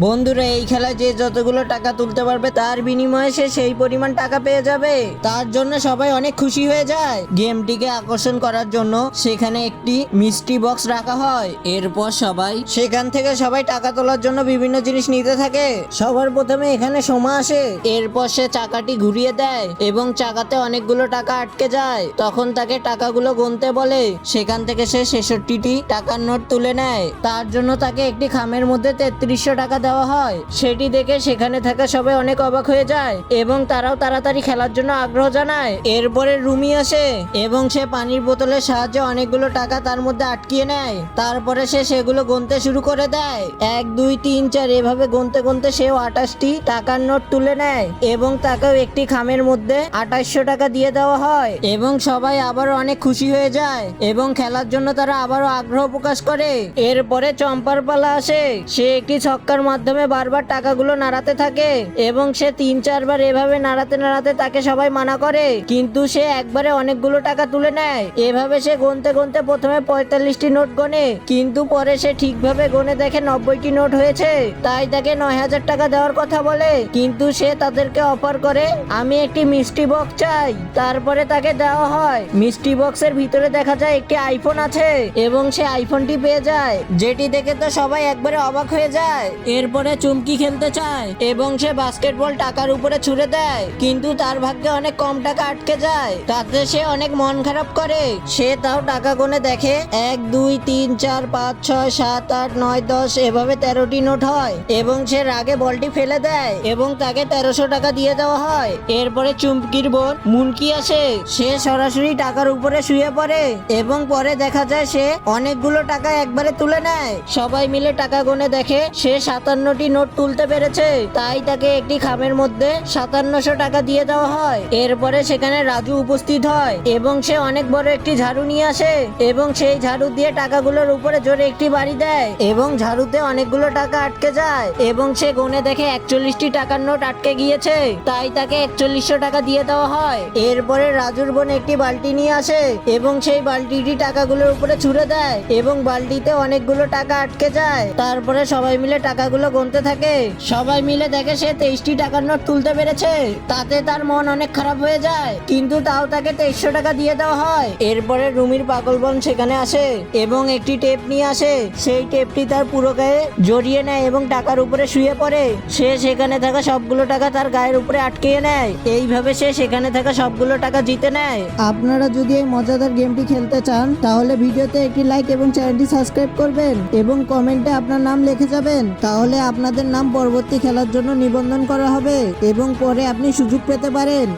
বন্ধুরা, এই খেলায় যে যতগুলো টাকা তুলতে পারবে, তার বিনিময়ে সে সেই পরিমাণ টাকা পেয়ে যাবে। তার জন্য সবাই অনেক খুশি হয়ে যায়। গেমটিকে আকর্ষণ করার জন্য সেখানে একটি মিষ্টি বক্স রাখা হয়। এরপর সবাই সেখান থেকে সবাই টাকা তোলার জন্য বিভিন্ন জিনিস নিতে থাকে। সবার প্রথমে এখানে সোমা আসে। এরপর সে চাকাটি ঘুরিয়ে দেয় এবং চাকাতে অনেকগুলো টাকা আটকে যায়। তখন তাকে টাকাগুলো গুনতে বলে। সেখান থেকে সে ছেষট্টিটি টাকার নোট তুলে নেয়। তার জন্য তাকে একটি খামের মধ্যে তেত্রিশশো টাকা দেওয়া হয়। সেটি দেখে সেখানে থাকা সবাই অনেক অবাক হয়ে যায় এবং তারাও তাড়াতাড়ি খেলার জন্য আগ্রহ জানায়। এরপরে রুমি আসে এবং সে পানির বোতলের সাহায্যে অনেকগুলো টাকা তার মধ্যে আটকিয়ে নেয়। তারপরে সে সেগুলো গুনতে শুরু করে দেয়। এক, দুই, তিন, চার, এভাবে গুনতে গুনতে সেও আঠাশটি টাকার নোট তুলে নেয় এবং তাকেও একটি খামের মধ্যে আঠাশশো টাকা দিয়ে দেওয়া হয় এবং সবাই আবারও অনেক খুশি হয়ে যায় এবং খেলার জন্য তারা আবারও আগ্রহ প্রকাশ করে। এরপরে চম্পার পালা আসে। সে একটি ছক্কার মাধ্যমে বারবার টাকাগুলো নাড়াতে থাকে এবং সে তিন চারবার এভাবে নাড়াতে নাড়াতে তাকে সবাই মানা করে। কিন্তু সে একবারে অনেকগুলো টাকা তুলে নেয়। এভাবে সে গুনতে গুনতে প্রথমে পঁয়তাল্লিশটি নোট গনে, কিন্তু পরে সে ঠিকভাবে গনে দেখে নব্বইটি নোট হয়েছে। তাই তাকে নয় হাজার টাকা দেওয়ার কথা বলে। কিন্তু সে তাদেরকে অফার করে, আমি একটি মিষ্টি বক্স চাই। তারপরে তাকে দেওয়া হয়। মিষ্টি বক্সের ভিতরে দেখা যায় একটি আইফোন আছে এবং সে আইফোনটি পেয়ে যায়, যেটি দেখে তো সবাই একবারে অবাক হয়ে যায়। এরপরে চুমকি খেলতে চায় এবং সে বাস্কেটবল টাকার উপরে ছুড়ে দেয়। কিন্তু তার ভাগ্যে অনেক কম টাকা আটকে যায়। তাতে সে অনেক মন খারাপ করে। সে তাও টাকা গুনে দেখে এক, দুই, তিন, চার, পাঁচ, ছয়, সাত, আট, নয়, দশ, এভাবে তেরোটি নোট হয় এবং সে রাগে বলটি ফেলে দেয় এবং তাকে তেরোশো টাকা দিয়ে দেওয়া হয়। এরপরে চুমকির বোন মুনকি আসে। সে সরাসরি টাকার উপরে শুয়ে পড়ে এবং পরে দেখা যায় সে অনেকগুলো টাকা একবারে তুলে নেয়। সবাই মিলে টাকা গুনে দেখে সে সাতান্নটি নোট তুলতে পেরেছে। তাই তাকে একটি খামের মধ্যে সাতান্নশো টাকা দিয়ে দেওয়া হয়। এরপরে সেখানে রাজু উপস্থিত হয় এবং সে অনেক বড় একটি ঝাড়ু নিয়ে আসে এবং সেই ঝাড়ু দিয়ে টাকাগুলোর উপরে জোরে একটি বাড়ি দেয় এবং ঝাড়ুতে অনেকগুলো টাকা আটকে যায় এবং সে গুনে দেখে একচল্লিশটি টাকার নোট আটকে গিয়েছে। তাই তাকে একচল্লিশশো টাকা দিয়ে দেওয়া হয়। এরপরে রাজুর বোন একটি বালতি নিয়ে আসে এবং সেই বালতিটি টাকাগুলোর উপরে ছুড়ে দেয় এবং বালতিতে অনেকগুলো টাকা আটকে যায়। তারপরে সবাই মিলে টাকাগুলো গুনতে থাকে। সবাই মিলে দেখে সে তেইশটি টাকার নোট তুলতে পেরেছে। তাতে তার মন অনেক খারাপ হয়ে যায়। কিন্তু তাও তাকে তেইশশো টাকা দিয়ে দেওয়া হয়। এরপরে রুমির পাগল বোন সেখানে আসে এবং একটি টেপ নিয়ে আসে। সেই টেপটি তার পুরো গায়ে জড়িয়ে নেয় এবং টাকার উপরে শুয়ে পড়ে। সে সেখানে থাকা সবগুলো টাকা তার গায়ের উপরে আটকিয়ে নেয়। এইভাবে সে সেখানে থাকা সবগুলো টাকা জিতে নেয়। আপনারা যদি এই মজাদার গেমটি খেলতে চান, তাহলে ভিডিওতে একটি লাইক এবং চ্যানেলটি সাবস্ক্রাইব করবেন এবং কমেন্টে আপনার নাম লিখে যাবেন। আপনাদের নাম পরবর্তী খেলার জন্য নিবন্ধন করা হবে এবং পরে আপনি সুযোগ পেতে পারেন।